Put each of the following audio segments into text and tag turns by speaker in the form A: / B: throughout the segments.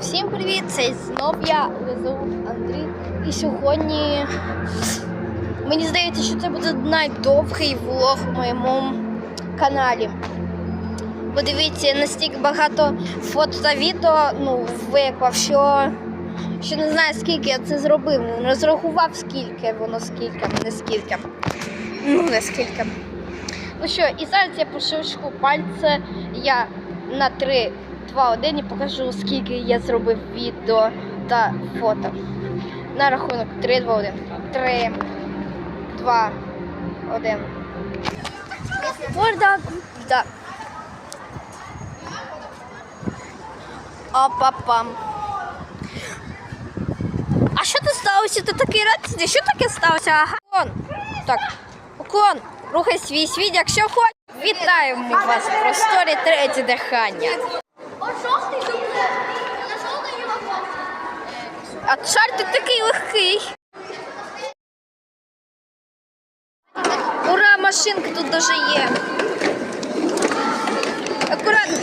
A: Всім привіт! Це знов я везу Андрій. І сьогодні мені здається, що це буде найдовгий влог в моєму каналі. Подивіться, настільки багато фото та відео ну, виклав, що, що не знаю, скільки я це зробив. Не розрахував, скільки воно скільки, не скільки. Ну, не скільки. Ну що, і зараз я пошившку пальце. Я на 3, 2, 1 і покажу, скільки я зробив відео та фото. На рахунок 3, 2, 1. 3, 2, 1. Борда. Да. Опа-пам. А що тут сталося? Ти такий радісний? Що таке сталося? Ага. Уклон. Так. Уклон. Рухай свій світ, якщо хочеш. Вітаємо вас в просторі третє дихання. А шар ти такий легкий. Ура, машинка тут даже є. Акуратно.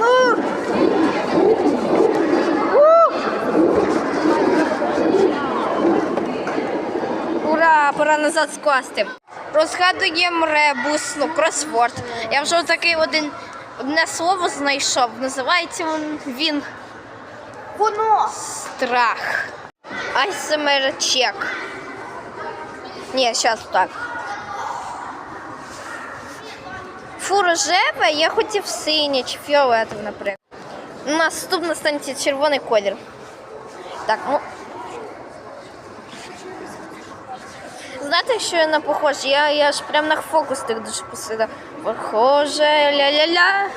A: Ну. Ура, пора назад скласти. Розгадуємо ребус, ну, кросворд. Я вже такий один одне слово знайшов. Називається він, він
B: Воно!
A: страх. ASMR чек. Ні, зараз так. Фу, рожеве, я хотів синє чи фіолетове, наприклад. Наступна станція червоний колір. Так, ну. Знаєте, що я на похож? Я, я ж прям на фокус так дуже посидав. Похоже, ля-ля-ля.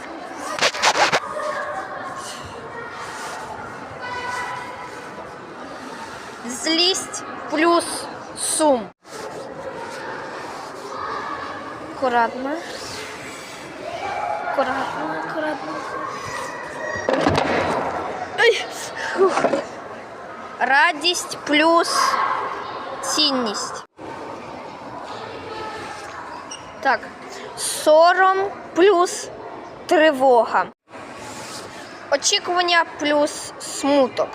A: Злість плюс сум. Аккуратно. Аккуратно, аккуратно. Ой. Фух. Радість плюс цінність. Так, сором плюс тривога. Очікування плюс смуток.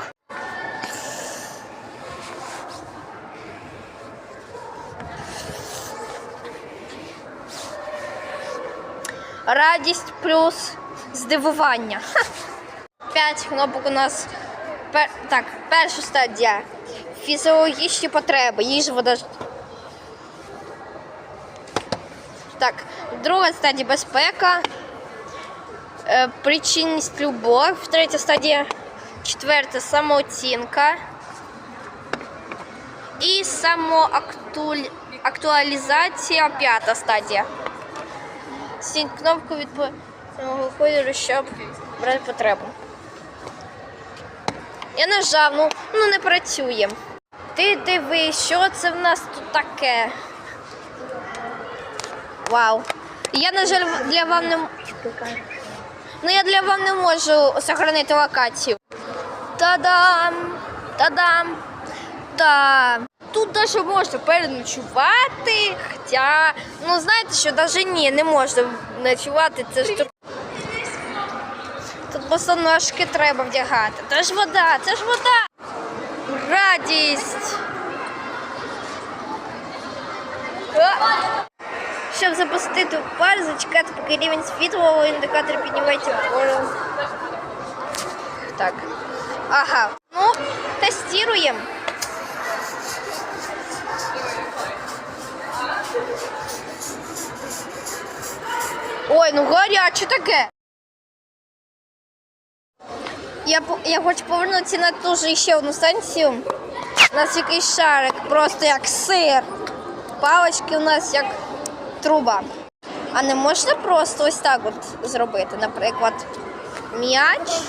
A: Радість плюс здивування. П'ять кнопок у нас. Пер... Так, перша стадія. Фізіологічні потреби. Їжа, вода. Так, друга стадія безпека. Е, Причинність любов. Третя стадія. Четверта самооцінка. І самоактуалізація. П'ята стадія. Сінь кнопку від самого кольору, щоб брати потребу. Я нажав, ну, ну не працює. Ти диви, що це в нас тут таке? Вау. Я, на жаль, для вам не. Ну, я для вам не можу сохранити локацію. Та-дам! Та-дам! Та. Тут даже можна переночувати, хоча, ну знаєте що, навіть ні, не можна ночувати, це ж тут. Босоножки треба вдягати. Це ж вода, це ж вода. Радість. Щоб запустити пар, зачекати, поки рівень світлового індикатора піднімається вгору. Так. Ага. Ну, тестуємо. Ой, ну гаряче таке. Я, я хочу повернутися на ту ж ще одну станцію. У нас якийсь шарик, просто як сир. Палочки у нас як труба. А не можна просто ось так от зробити, наприклад, м'яч.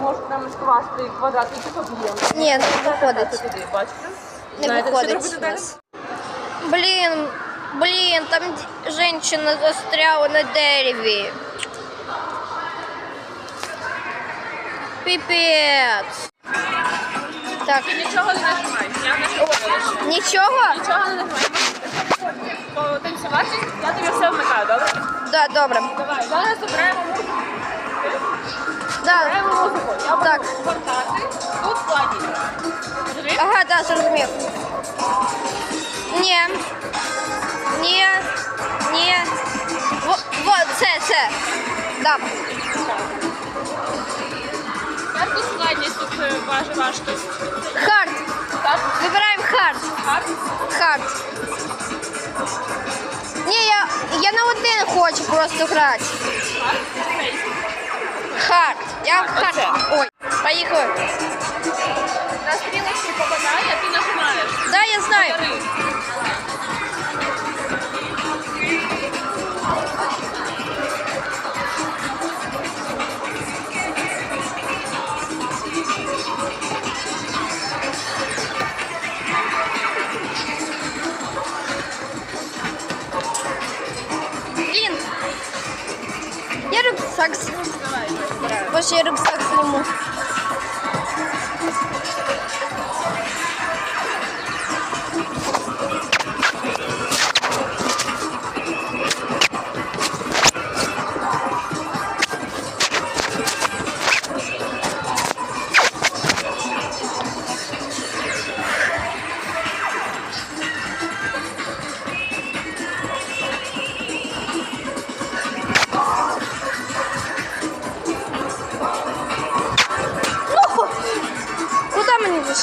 B: Може там скласти квадрат і тут об'єм.
A: Ні, не виходить.
B: бачите?
A: Не виходить. у нас. Блін, блін, там жінка застряла на дереві. Піпець. Так.
B: Ти нічого не нажимаєш. Я нажимаю.
A: Нічого?
B: Нічого не. Потанцювати, я тобі все вмикаю, добре?
A: Да, добре.
B: Давай, зараз обираємо музику.
A: Да.
B: Обираємо музику. Я буду
A: Так.
B: гортати. Тут складніше. Розумієш?
A: Ага, да, зрозумів. Ні. Ні. Ні. Во, во, це, це. Да.
B: Яку складність тут е, важ- важкість?
A: Хард.
B: Так?
A: Вибираємо хард.
B: Хард?
A: Хард. Ні, я, я на один хочу просто грати.
B: Хард? Фейс.
A: Хард. Я
B: Так,
A: хард.
B: оце.
A: Ой, поїхали.
B: На стрілочку попадає, а ти нажимаєш.
A: Да, я знаю.
B: Бери.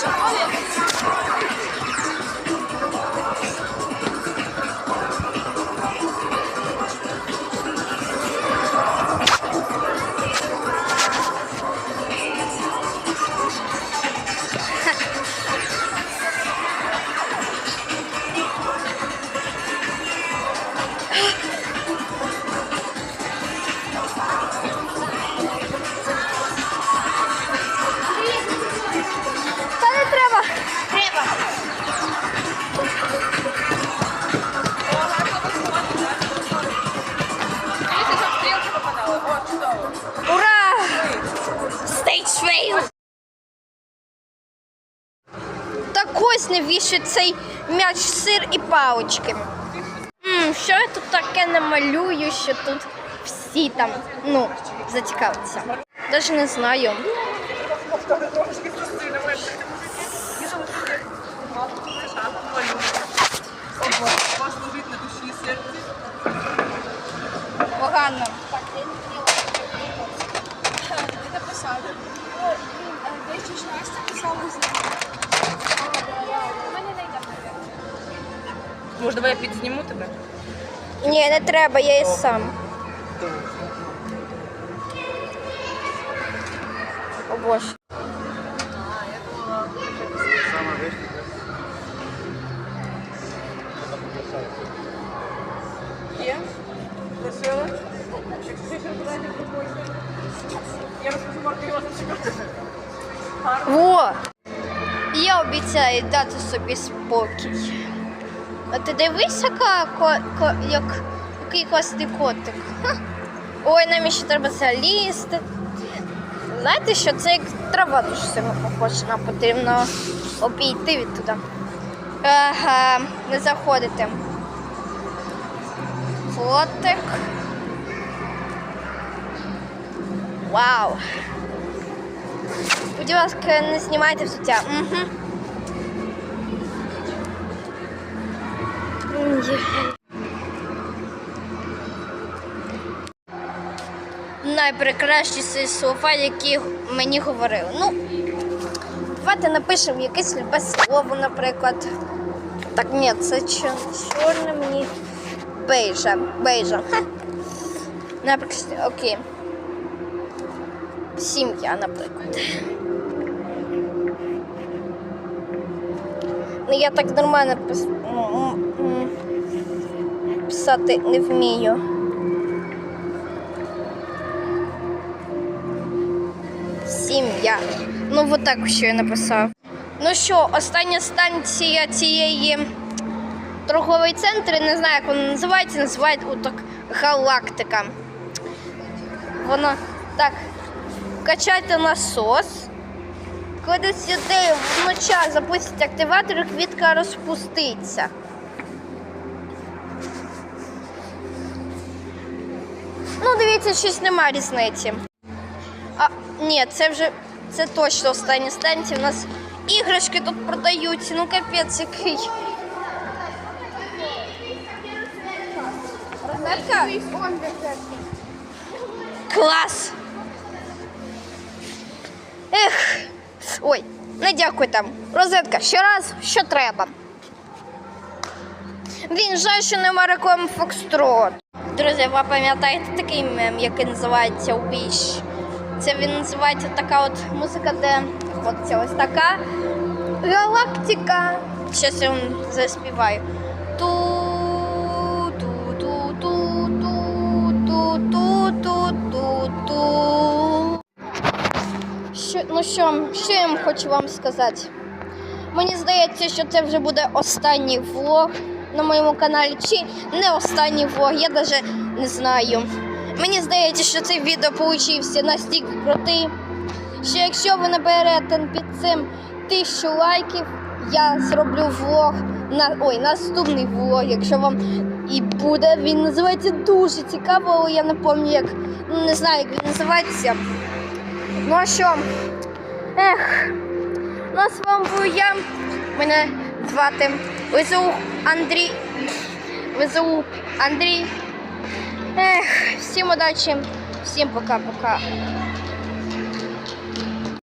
A: Куда мені навіщо цей м'яч сир і палички. М, що я тут таке намалюю, що тут всі там ну, зацікавляться. Навіть не знаю.
B: Вас лежить на душі серці.
A: Погано.
C: Это писали. Десь ж Настя писала з У
B: давай я підзніму тебе?
A: Ні, не треба, я і сам. О боже.
B: Є? Питання. Я розкажу Марку. Гарно.
A: Во! Я обіцяю дати собі спокій. А ти дивись, яка ко, ко, як, який класний котик. Ха. Ой, нам ще треба залізти. Знаєте що, це як трава дуже сильно нам потрібно обійти від туди. Ага, не заходити. Котик. Вау. Будь ласка, не знімайте взуття. Угу. Найпрекращі слова, які мені говорили. Ну, давайте напишемо якесь любе слово, наприклад. Так, ні, це чорне мені. Бейжа. Бейжа. Наприклад, окей. Сім'я, наприклад. Ну, я так нормально пис... писати не вмію. Сім'я. Ну, от так що я написав. Ну що, остання станція цієї торговий центр, не знаю, як вона називається, називають отак галактика. Вона так. Качайте насос. коли сюди вночі запустять активатор, квітка розпуститься. Ну, дивіться, щось нема різниці. А, ні, це вже це точно останні станції. У нас іграшки тут продаються. Ну капець який. Розетка? Клас! Ех. Ой, не дякую там. Розетка, ще раз, що треба. Він жаль, що нема реклами Фокстрот. Друзі, ви пам'ятаєте такий мем, який називається Wish? Це він називається така от музика, де от ця ось така галактика. Щас я вам заспіваю. Ту ту ту ту ту ту ту ту ту що, ну що, що я вам хочу вам сказати? Мені здається, що це вже буде останній влог на моєму каналі, чи не останній влог, я навіть не знаю. Мені здається, що цей відео получився настільки крутий, що якщо ви наберете під цим тисячу лайків, я зроблю влог на ой, наступний влог, якщо вам і буде. Він називається дуже цікаво, але я не пам'ятаю, як не знаю, як він називається. Ну а що? Ех, ну з вами був я. Мене звати ВЗУ Андрій. ВЗУ Андрій. Ех, всім удачі, всім пока-пока.